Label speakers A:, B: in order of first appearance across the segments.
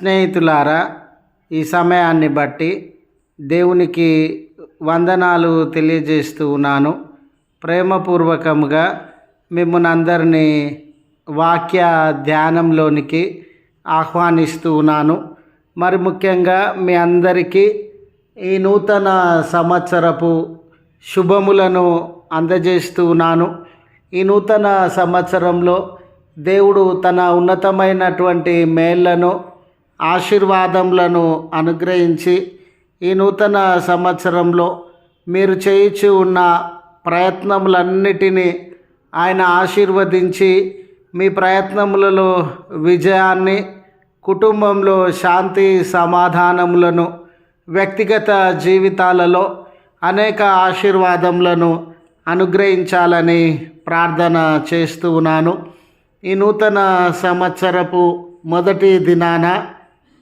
A: స్నేహితులారా ఈ సమయాన్ని బట్టి దేవునికి వందనాలు తెలియజేస్తూ ఉన్నాను. ప్రేమపూర్వకంగా మిమ్మల్ని అందరినీ వాక్య ధ్యానంలోనికి ఆహ్వానిస్తూ ఉన్నాను. మరి ముఖ్యంగా మీ అందరికీ ఈ నూతన సంవత్సరపు శుభములను అందజేస్తూ ఉన్నాను. ఈ నూతన సంవత్సరంలో దేవుడు తన ఉన్నతమైనటువంటి మేళ్ళను ఆశీర్వాదములను అనుగ్రహించి ఈ నూతన సంవత్సరంలో మీరు చేయించి ఉన్న ప్రయత్నములన్నిటినీ ఆయన ఆశీర్వదించి మీ ప్రయత్నములలో విజయాన్ని కుటుంబంలో శాంతి సమాధానములను వ్యక్తిగత జీవితాలలో అనేక ఆశీర్వాదములను అనుగ్రహించాలని ప్రార్థన చేస్తూ ఉన్నాను. ఈ నూతన సంవత్సరపు మొదటి దినాన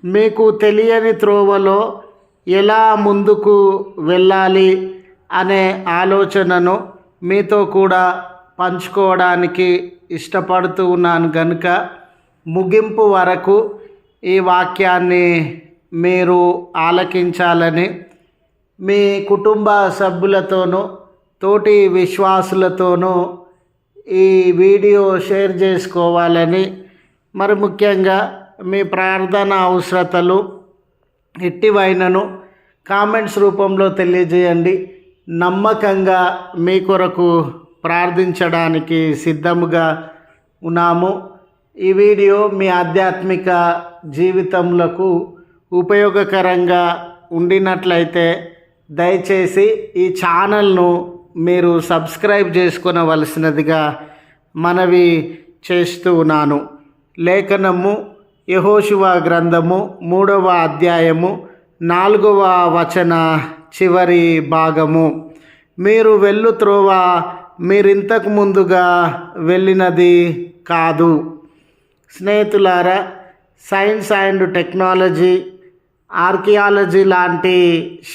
A: మీకు తెలియని త్రోవలో ఎలా ముందుకు వెళ్ళాలి అనే ఆలోచనను మీతో కూడా పంచుకోవడానికి ఇష్టపడుతూ ఉన్నాను కనుక ముగింపు వరకు ఈ వాక్యాన్ని మీరు ఆలకించాలని మీ కుటుంబ సభ్యులతోనూ తోటి విశ్వాసులతోనూ ఈ వీడియో షేర్ చేసుకోవాలని మరి ముఖ్యంగా మీ ప్రార్థన అవసరతలు ఎట్టివైనను కామెంట్స్ రూపంలో తెలియజేయండి. నమ్మకంగా మీ కొరకు ప్రార్థించడానికి సిద్ధముగా ఉన్నాము. ఈ వీడియో మీ ఆధ్యాత్మిక జీవితములకు ఉపయోగకరంగా ఉండినట్లయితే దయచేసి ఈ ఛానల్ను మీరు సబ్స్క్రైబ్ చేసుకునవలసినదిగా మనవి చేస్తూ ఉన్నాను. లేఖనము యహోశివ గ్రంథము మూడవ అధ్యాయము నాలుగవ వచన చివరి భాగము. మీరు వెళ్ళు త్రోవ మీరింతకు ముందుగా వెళ్ళినది కాదు. స్నేహితులారా సైన్స్ అండ్ టెక్నాలజీ ఆర్కియాలజీ లాంటి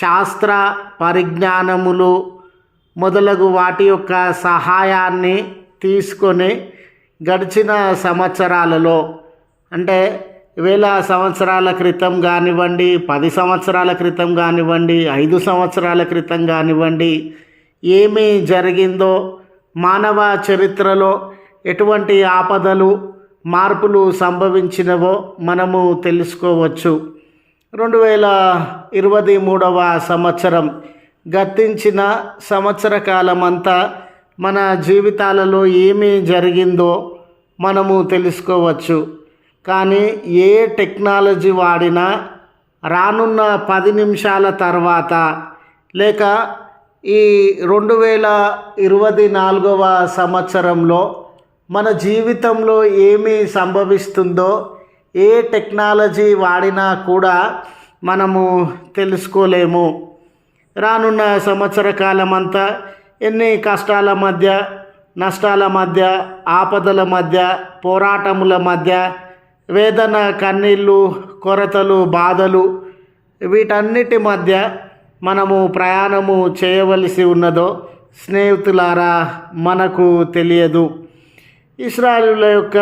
A: శాస్త్ర పరిజ్ఞానములు మొదలగు వాటి యొక్క సహాయాన్ని తీసుకొని గడిచిన సంవత్సరాలలో అంటే వేల సంవత్సరాల క్రితం కానివ్వండి పది సంవత్సరాల క్రితం కానివ్వండి ఐదు సంవత్సరాల క్రితం కానివ్వండి ఏమి జరిగిందో మానవ చరిత్రలో ఎటువంటి ఆపదలు మార్పులు సంభవించినవో మనము తెలుసుకోవచ్చు. రెండు వేల ఇరవై మూడవ సంవత్సరం గతించిన సంవత్సర కాలమంతా మన జీవితాలలో ఏమి జరిగిందో మనము తెలుసుకోవచ్చు. కానీ ఏ టెక్నాలజీ వాడినా రానున్న పది నిమిషాల తర్వాత లేక ఈ రెండు వేల ఇరవై నాలుగవ సంవత్సరంలో మన జీవితంలో ఏమి సంభవిస్తుందో ఏ టెక్నాలజీ వాడినా కూడా మనము తెలుసుకోలేము. రానున్న సంవత్సర కాలం అంతా ఎన్ని కష్టాల మధ్య నష్టాల మధ్య ఆపదల మధ్య పోరాటముల మధ్య వేదన కన్నీళ్ళు కొరతలు బాధలు వీటన్నిటి మధ్య మనము ప్రయాణము చేయవలసి ఉన్నదో స్నేహితులారా మనకు తెలియదు. ఇస్రాయలుల యొక్క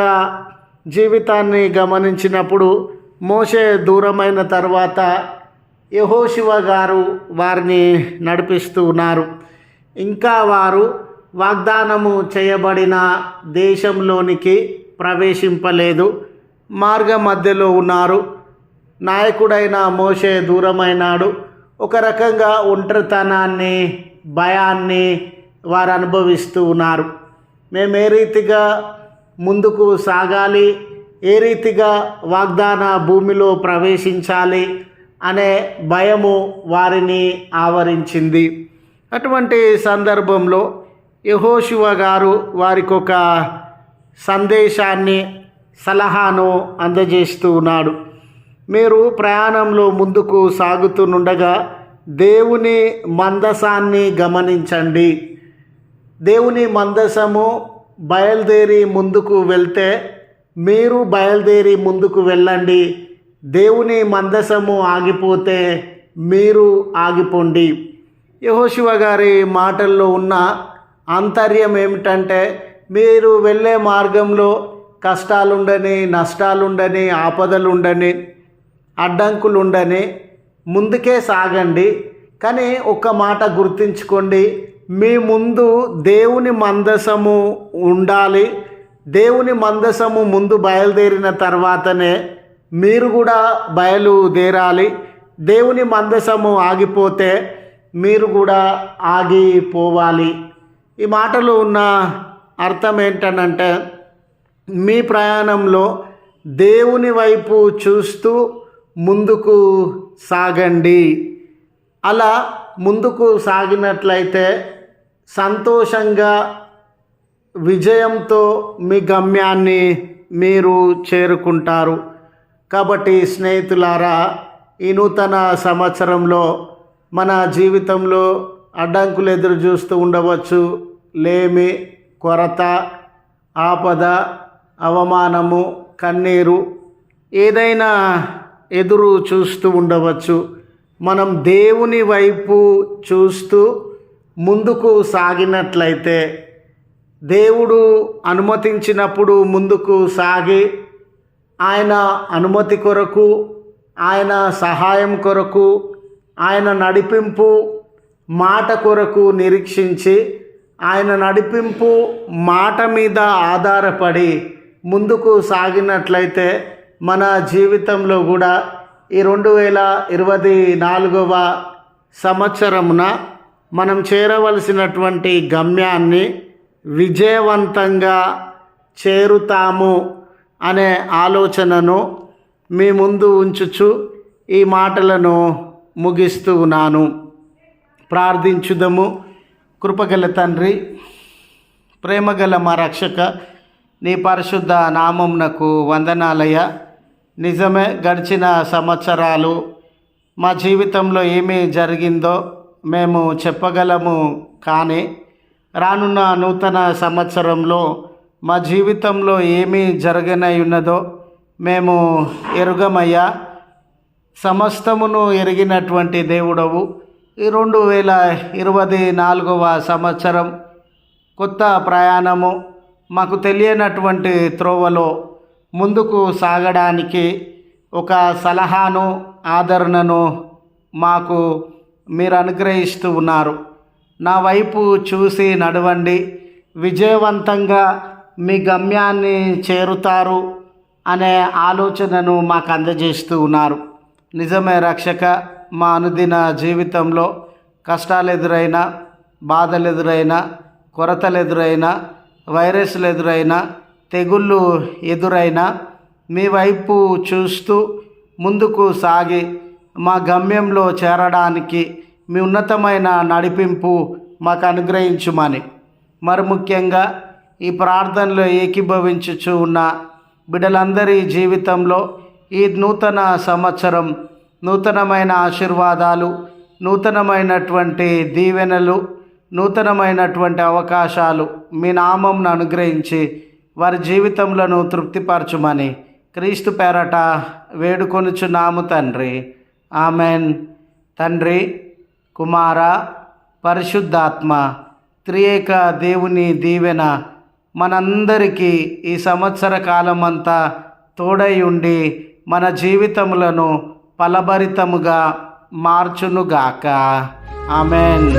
A: జీవితాన్ని గమనించినప్పుడు మోసే దూరమైన తర్వాత యహోశివ గారు వారిని నడిపిస్తూ ఉన్నారు. ఇంకా వారు వాగ్దానము చేయబడిన దేశంలోనికి ప్రవేశింపలేదు. మార్గ మధ్యలో ఉన్నారు. నాయకుడైన మోషే దూరమైనాడు. ఒక రకంగా ఒంటరితనాన్ని భయాన్ని వారు అనుభవిస్తూ ఉన్నారు. మేము ఏ రీతిగా ముందుకు సాగాలి ఏ రీతిగా వాగ్దాన భూమిలో ప్రవేశించాలి అనే భయము వారిని ఆవరించింది. అటువంటి సందర్భంలో యహోశివ గారు వారికి ఒక సందేశాన్ని సలహాను అందజేస్తూ ఉన్నాడు. మీరు ప్రయాణంలో ముందుకు సాగుతుండగా దేవుని మందసాన్ని గమనించండి. దేవుని మందసము బయలుదేరి ముందుకు వెళ్తే మీరు బయలుదేరి ముందుకు వెళ్ళండి. దేవుని మందసము ఆగిపోతే మీరు ఆగిపోండి. యహోశివ గారి మాటల్లో ఉన్న ఆంతర్యం ఏమిటంటే మీరు వెళ్ళే మార్గంలో కష్టాలుండని నష్టాలుండని ఆపదలుండని అడ్డంకులు ఉండని ముందుకే సాగండి. కానీ ఒక మాట గుర్తుంచుకోండి. మీ ముందు దేవుని మందసము ఉండాలి. దేవుని మందసము ముందు బయలుదేరిన తర్వాతనే మీరు కూడా బయలుదేరాలి. దేవుని మందసము ఆగిపోతే మీరు కూడా ఆగిపోవాలి. ఈ మాటలు ఉన్న అర్థం ఏంటనంటే మీ ప్రయాణంలో దేవుని వైపు చూస్తూ ముందుకు సాగండి. అలా ముందుకు సాగినట్లయితే సంతోషంగా విజయంతో మీ గమ్యాన్ని మీరు చేరుకుంటారు. కాబట్టి స్నేహితులారా ఈ నూతన సంవత్సరంలో మన జీవితంలో అడ్డంకులు ఎదురు చూస్తూ ఉండవచ్చు. లేమి కొరత ఆపద అవమానము కన్నీరు ఏదైనా ఎదురు చూస్తూ ఉండవచ్చు. మనం దేవుని వైపు చూస్తూ ముందుకు సాగినట్లయితే దేవుడు అనుమతించినప్పుడు ముందుకు సాగి ఆయన అనుమతి కొరకు ఆయన సహాయం కొరకు ఆయన నడిపింపు మాట కొరకు నిరీక్షించి ఆయన నడిపింపు మాట మీద ఆధారపడి ముందుకు సాగినట్లయితే మన జీవితంలో కూడా ఈ రెండు వేల ఇరవై నాలుగవ సంవత్సరమున మనం చేరవలసినటువంటి గమ్యాన్ని విజయవంతంగా చేరుతాము అనే ఆలోచనను మీ ముందు ఉంచుచు ఈ మాటలను ముగిస్తూ ఉన్నాను. ప్రార్థించుదము. కృపగల తండ్రి ప్రేమగల మా రక్షక నీ పరిశుద్ధ నామంనకు వందనాలయ నిజమే గడిచిన సంవత్సరాలు మా జీవితంలో ఏమి జరిగిందో మేము చెప్పగలము కానీ రానున్న నూతన సంవత్సరంలో మా జీవితంలో ఏమి జరగనై ఉన్నదో మేము ఎరుగమయ్యా. సమస్తమును ఎరిగినటువంటి దేవుడవు. ఈ రెండు వేల ఇరవై నాలుగవ సంవత్సరం కొత్త ప్రయాణము మాకు తెలియనటువంటి త్రోవలో ముందుకు సాగడానికి ఒక సలహాను ఆదరణను మాకు మీరు అనుగ్రహిస్తూ ఉన్నారు. నా వైపు చూసి నడవండి. విజయవంతంగా మీ గమ్యాన్ని చేరుతారు అనే ఆలోచనను మాకు అందజేస్తూ ఉన్నారు. నిజమే రక్షక మా అనుదిన జీవితంలో కష్టాలు ఎదురైనా బాధలు ఎదురైనా కొరతలు ఎదురైనా వైరస్లు ఎదురైనా తెగుళ్ళు ఎదురైనా మీ వైపు చూస్తూ ముందుకు సాగి మా గమ్యంలో చేరడానికి మీ ఉన్నతమైన నడిపింపు మాకు అనుగ్రహించుమని. మరి ముఖ్యంగా ఈ ప్రార్థనలో ఏకీభవించుచు ఉన్న బిడ్డలందరి జీవితంలో ఈ నూతన సంవత్సరం నూతనమైన ఆశీర్వాదాలు నూతనమైనటువంటి దీవెనలు నూతనమైనటువంటి అవకాశాలు మీ నామంను అనుగ్రహించి వారి జీవితంలో తృప్తిపరచుమని క్రీస్తు పేరట వేడుకొనుచున్నాము తండ్రి. ఆమెన్. తండ్రి కుమార పరిశుద్ధాత్మ త్రియేక దేవుని దీవెన మనందరికీ ఈ సంవత్సర కాలమంతా తోడై ఉండి మన జీవితములను ఫలభరితముగా మార్చునుగాక. ఆమెన్.